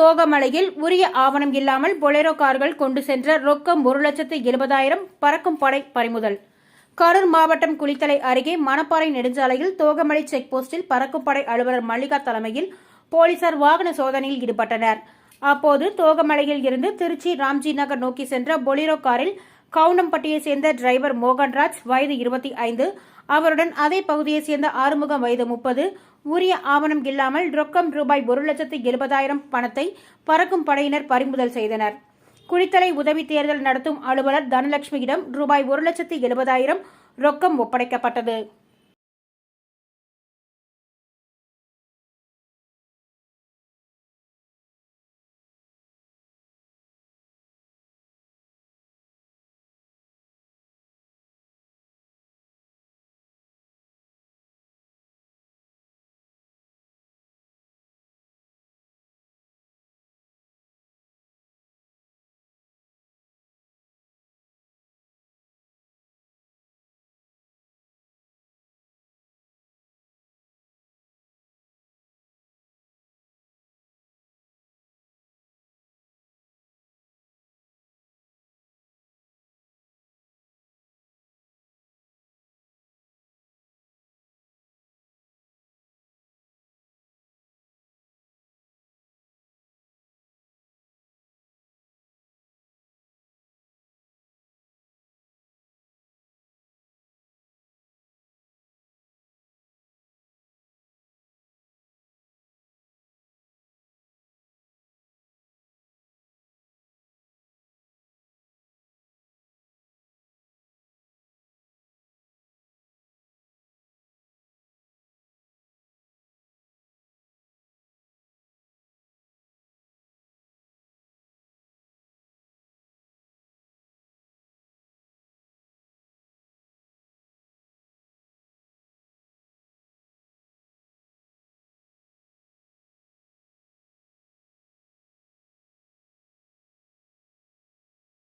தோகமலையில் உரிய ஆவணம் இல்லாமல் பொலேரோ கார்கள் கொண்டு சென்ற ரொக்கம் ஒரு லட்சத்து எழுபதாயிரம் பறக்கும் படை பறிமுதல். கரூர் மாவட்டம் குளித்தலை அருகே மணப்பாறை நெடுஞ்சாலையில் தோகமலை செக் போஸ்டில் பறக்கும் படை அலுவலர் மல்லிகா தலைமையில் போலீசார் வாகன சோதனையில் ஈடுபட்டனர். அப்போது தோகமலையில் இருந்து திருச்சி ராம்ஜி நகர் நோக்கி சென்ற பொலிரோ காரில் கவுண்டம்பட்டியை சேர்ந்த டிரைவர் மோகன்ராஜ் வயது இருபத்தி ஐந்து. அவருடன் அதே பகுதியைச் சேர்ந்த ஆறுமுகம் வயது முப்பது. உரிய ஆவணம் இல்லாமல் ரொக்கம் ரூபாய் ஒரு லட்சத்து எழுபதாயிரம் பணத்தை பறக்கும் படையினர் பறிமுதல் செய்தனர். குளித்தலை உதவி தேர்தல் நடத்தும் அலுவலர் தனலட்சுமியிடம் ரூபாய் ஒரு லட்சத்து எழுபதாயிரம் ரொக்கம் ஒப்படைக்கப்பட்டது.